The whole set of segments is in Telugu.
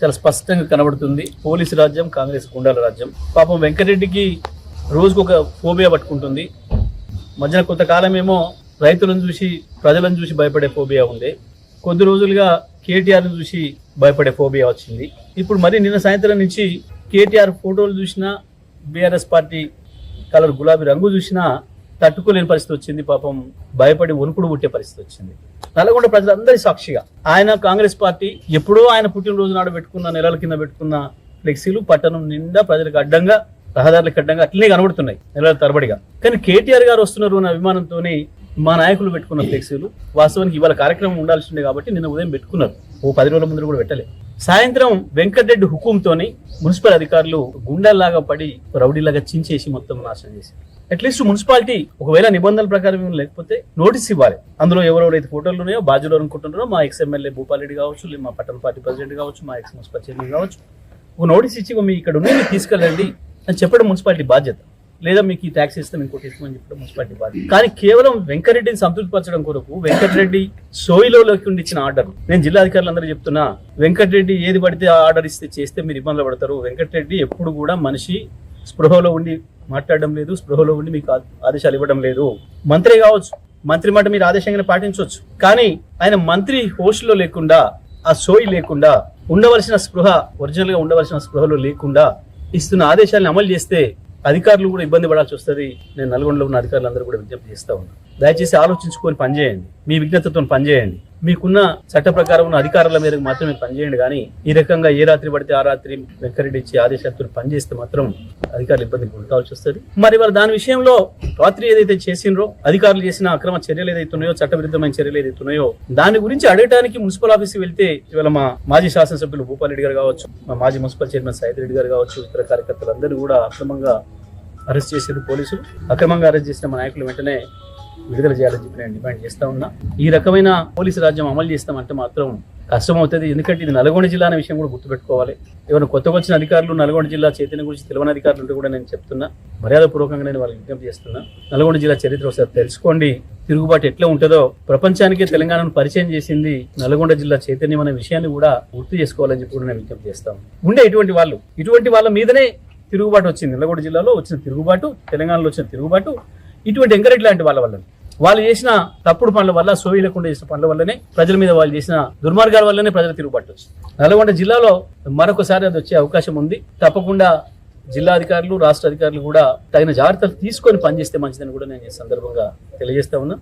చాలా స్పష్టంగా కనబడుతుంది. పోలీసు రాజ్యం కాంగ్రెస్ గుండాల రాజ్యం. పాపం వెంకటరెడ్డికి రోజుకు ఒక ఫోబియా పట్టుకుంటుంది. మధ్యన కొంతకాలం ఏమో రైతులను చూసి ప్రజలను చూసి భయపడే ఫోబియా ఉంది. కొద్ది రోజులుగా కేటీఆర్ని చూసి భయపడే ఫోబియా వచ్చింది. ఇప్పుడు మరి నిన్న సాయంత్రం నుంచి కేటీఆర్ ఫోటోలు చూసినా బీఆర్ఎస్ పార్టీ కలర్ గులాబీ రంగు చూసినా తట్టుకోలేని పరిస్థితి వచ్చింది. పాపం భయపడి వణుకుడు పుట్టే పరిస్థితి వచ్చింది. నల్గొండ ప్రజలందరి సాక్షిగా ఆయన కాంగ్రెస్ పార్టీ ఎప్పుడో ఆయన పుట్టినరోజు నాడు పెట్టుకున్న నెలల కింద పెట్టుకున్న ఫ్లెక్సీలు పట్టణం నిండా ప్రజలకు అడ్డంగా రహదారులకు అడ్డంగా అట్లనే కనబడుతున్నాయి నెలల తరబడిగా. కానీ కేటీఆర్ గారు వస్తున్నారు అన్న అభిమానంతో మా నాయకులు పెట్టుకున్న ఫ్లెక్సీలు వాస్తవానికి ఇవాళ కార్యక్రమం ఉండాల్సిందే కాబట్టి నిన్న ఉదయం పెట్టుకున్నారు. ఓ పది రోజుల ముందు కూడా పెట్టలే. సాయంత్రం వెంకటరెడ్డి హుకుంతోని మున్సిపల్ అధికారులు గుండెల్లాగా పడి రౌడీలాగా చించేసి మొత్తం నాశనం చేశారు. అట్లీస్ట్ మున్సిపాలిటీ ఒకవేళ నిబంధనల ప్రకారం ఏమీ లేకపోతే నోటీస్ ఇవ్వాలి. అందులో ఎవరెవరైతే ఫోటోలు ఉన్నాయో బాధ్యులు అనుకుంటున్నారో మా ఎక్స్ ఎమ్మెల్యే భూపాల్ రెడ్డి కావచ్చు లేదా మా పట్టణ పార్టీ ప్రెసిడెంట్ కావచ్చు మా ఎక్స్ మున్సిపల్ చైర్మన్ కావచ్చు ఒక నోటీస్ ఇచ్చి మీ ఇక్కడ ఉన్నాయి తీసుకెళ్ళండి అని చెప్పడం మున్సిపాలిటీ బాధ్యత. లేదా మీకు ఈ ట్యాక్స్ ఇస్తాం ఇంకోటి ఇస్తామని చెప్పడం మున్సిపాలిటీ బాధ్యత. కానీ కేవలం వెంకటరెడ్డిని సంతృప్తిపరచడం కొరకు వెంకటరెడ్డి సోయిలోకి ఉండి ఇచ్చిన ఆర్డర్ నేను జిల్లా అధికారులందరూ చెప్తున్నా వెంకటరెడ్డి ఏది పడితే ఆ ఆర్డర్ ఇస్తే చేస్తే మీరు ఇబ్బందులు పడతారు. వెంకటరెడ్డి ఎప్పుడు కూడా మనిషి స్పృహలో ఉండి మాట్లాడడం లేదు స్పృహలో ఉండి మీకు ఆదేశాలు ఇవ్వడం లేదు. మంత్రి కావచ్చు మంత్రి మాట మీరు ఆదేశంగా పాటించవచ్చు. కానీ ఆయన మంత్రి హోస్ట్లో లేకుండా ఆ సోయి లేకుండా ఉండవలసిన స్పృహ ఒరిజినల్గా ఉండవలసిన స్పృహలో లేకుండా ఇస్తున్న ఆదేశాలను అమలు చేస్తే అధికారులు కూడా ఇబ్బంది పడాల్సి వస్తుంది. నేను నల్గొండలో ఉన్న అధికారులందరూ కూడా విజ్ఞప్తి చేస్తా ఉన్నాను దయచేసి ఆలోచించుకొని పనిచేయండి. మీ విజ్ఞతతో పనిచేయండి. మీకున్న చట్ట ప్రకారం ఉన్న అధికారుల మేరకు మాత్రమే పనిచేయండి కానీ ఈ రకంగా ఏ రాత్రి పడితే ఆ రాత్రి వెంకరెడ్డి ఇచ్చి ఆదేశాలతో పనిచేస్తే మాత్రం అధికారులు ఇబ్బంది గురికావాల్సి వస్తుంది. మరి వారు దాని విషయంలో రాత్రి ఏదైతే చేసిండ్రో అధికారులు చేసిన అక్రమ చర్యలు ఏదైతే ఉన్నాయో చట్టవిరుద్ధమైన చర్యలు ఏదైతే ఉన్నాయో దాని గురించి అడగడానికి మున్సిపల్ ఆఫీస్కి వెళ్తే ఇవాళ మా మాజీ శాసనసభ్యులు భూపాల్ రెడ్డి గారు కావచ్చు మా మాజీ మున్సిపల్ చైర్మన్ సైద్ రెడ్డి గారు కావచ్చు ఇతర కార్యకర్తలందరూ కూడా అక్రమంగా అరెస్ట్ చేశారు పోలీసులు. అక్రమంగా అరెస్ట్ చేసిన మా నాయకులు వెంటనే విడుదల చేయాలని చెప్పి నేను డిమాండ్ చేస్తా ఉన్నా. ఈ రకమైన పోలీసు రాజ్యం అమలు చేస్తామంటే మాత్రం కష్టం అవుతుంది ఎందుకంటే ఇది నల్గొండ జిల్లా అనే విషయం కూడా గుర్తుపెట్టుకోవాలి. ఎవరైనా కొత్తగా వచ్చిన అధికారులు నల్గొండ జిల్లా చైతన్యం గురించి తెలియని అధికారులు ఉంటే కూడా నేను చెప్తున్నా. మర్యాదపూర్వకంగా నేను వాళ్ళకి విజ్ఞప్తి చేస్తున్నా. నల్గొండ జిల్లా చరిత్ర ఒకసారి తెలుసుకోండి. తిరుగుబాటు ఎట్లా ఉంటుందో ప్రపంచానికే తెలంగాణను పరిచయం చేసింది నల్గొండ జిల్లా చైతన్యం అనే విషయాన్ని కూడా గుర్తు చేసుకోవాలని చెప్పి కూడా నేను విజ్ఞప్తి చేస్తాను ఉండే ఇటువంటి వాళ్ళు ఇటువంటి వాళ్ళ మీదనే తిరుగుబాటు వచ్చింది. నల్గొండ జిల్లాలో వచ్చిన తిరుగుబాటు తెలంగాణలో వచ్చిన తిరుగుబాటు ఇటువంటి ఎంకరేజ్ లాంటి వాళ్ళ వల్ల వాళ్ళు చేసిన తప్పుడు పనుల వల్ల సోయలేకుండా చేసిన పనుల వల్లనే ప్రజల మీద వాళ్ళు చేసిన దుర్మార్గాల వల్లనే ప్రజలు తిరుగుబాటు నల్గొండ జిల్లాలో మరొకసారి అది వచ్చే అవకాశం ఉంది. తప్పకుండా జిల్లా అధికారులు రాష్ట్ర అధికారులు కూడా తగిన జాగ్రత్తలు తీసుకొని పనిచేస్తే మంచిదని కూడా నేను ఈ సందర్భంగా తెలియజేస్తా ఉన్నా.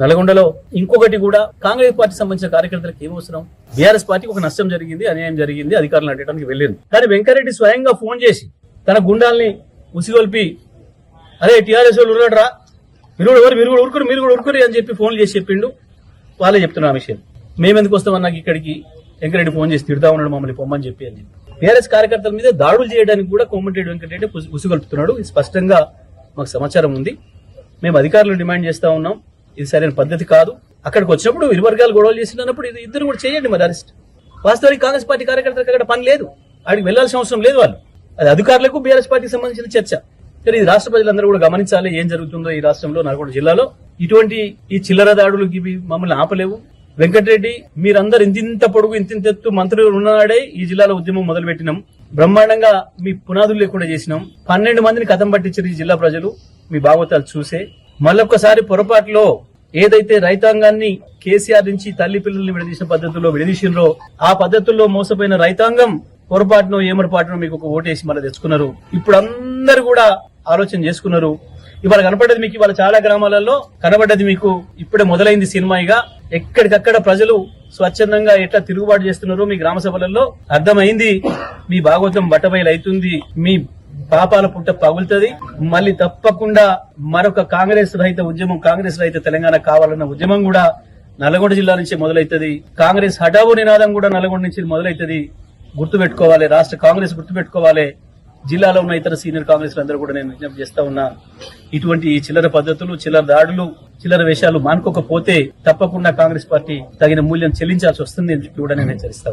నల్గొండలో ఇంకొకటి కూడా కాంగ్రెస్ పార్టీ సంబంధించిన కార్యకర్తలకు ఏమవసరం? బీఆర్ఎస్ పార్టీకి ఒక నష్టం జరిగింది అన్యాయం జరిగింది అధికారులను అడగడానికి వెళ్ళింది. కానీ వెంకరెడ్డి స్వయంగా ఫోన్ చేసి తన గుండాల్ని ఉసిగొల్పి అరే టీఆర్ఎస్ వాళ్ళు ఉన్నాడు మీరు కూడా ఎవరు మీరు కూడా ఉరుకురు మీరు కూడా ఉరుకురు అని చెప్పి ఫోన్లు చేసి చెప్పిండు. వాళ్ళే చెప్తున్నారు ఆ విషయం. మేమెందుకు వస్తామని నాకు ఇక్కడికి వెంకరెడ్డి ఫోన్ చేసి తిడతా ఉన్నాడు మమ్మల్ని పొమ్మని చెప్పి అని చెప్పి. టీఆర్ఎస్ కార్యకర్తల మీద దాడులు చేయడానికి కూడా కోమటిరెడ్డి వెంకటరెడ్డి ఉసుగొల్పుతున్నాడు. ఇది స్పష్టంగా మాకు సమాచారం ఉంది. మేము అధికారులు డిమాండ్ చేస్తా ఉన్నాం. ఇది సరైన పద్ధతి కాదు. అక్కడికి వచ్చినప్పుడు ఇరు వర్గాలు గొడవలు చేసినప్పుడు ఇది ఇద్దరు కూడా చేయండి మరి అరెస్ట్. వాస్తవానికి కాంగ్రెస్ పార్టీ కార్యకర్తలకు అక్కడ పని లేదు. ఆడికి వెళ్ళాల్సిన అవసరం లేదు వాళ్ళు. అది అధికారులకు బీఆర్ఎస్ పార్టీకి సంబంధించిన చర్చ. కానీ ఇది రాష్ట్ర ప్రజలందరూ కూడా గమనించాలి ఏం జరుగుతుందో ఈ రాష్ట్రంలో నల్గొండ జిల్లాలో. ఇటువంటి ఈ చిల్లర దాడులు ఇవి మమ్మల్ని ఆపలేవు. వెంకటరెడ్డి మీరందరూ ఇంతింత పొడుగు ఇంతింత ఎత్తు మంత్రులు ఉన్ననాడే ఈ జిల్లాలో ఉద్యమం మొదలు పెట్టినాం బ్రహ్మాండంగా మీ పునాదులు లేకుండా చేసినాం. పన్నెండు మందిని కథం పట్టించారు ఈ జిల్లా ప్రజలు మీ భాగవతాలు చూసే. మళ్ళొక్కసారి పొరపాటులో ఏదైతే రైతాంగాన్ని కేసీఆర్ నుంచి తల్లి పిల్లల్ని విడదీసిన పద్ధతుల్లో విడదీసినరో ఆ పద్ధతుల్లో మోసపోయిన రైతాంగం పొరపాటునో ఏమరపాటునో మీకు ఒక ఓటేసి మళ్ళీ తెచ్చుకున్నారు. ఇప్పుడు అందరు కూడా ఆలోచన చేసుకున్నారు. ఇవాళ కనపడ్డది మీకు ఇవాళ చాలా గ్రామాలలో కనబడ్డది మీకు ఇప్పుడే మొదలైంది సినిమాయిగా ఎక్కడికక్కడ ప్రజలు స్వచ్ఛందంగా ఎట్లా తిరుగుబాటు చేస్తున్నారో మీ గ్రామ సభలలో అర్థమైంది. మీ భాగవతం బట్టబయలు అవుతుంది మీ పాపాల పుట్ట పగులుతుంది. మళ్ళీ తప్పకుండా మరొక కాంగ్రెస్ రహిత ఉద్యమం కాంగ్రెస్ రహిత తెలంగాణ కావాలన్న ఉద్యమం కూడా నల్గొండ జిల్లా నుంచి మొదలవుతుంది కాంగ్రెస్ హఠావో నినాదం కూడా నల్గొండ నుంచి మొదలవుతుంది గుర్తుపెట్టుకోవాలి రాష్ట్ర కాంగ్రెస్ గుర్తుపెట్టుకోవాలి. జిల్లాలో ఉన్న ఇతర సీనియర్ కాంగ్రెస్ అందరూ కూడా నేను విజ్ఞప్తి చేస్తా ఉన్నా ఇటువంటి ఈ చిల్లర పద్ధతులు చిల్లర దాడులు చిల్లర వేషాలు మానుకోకపోతే తప్పకుండా కాంగ్రెస్ పార్టీ తగిన మూల్యం చెల్లించాల్సి వస్తుంది అని చెప్పి కూడా నేను హెచ్చరిస్తా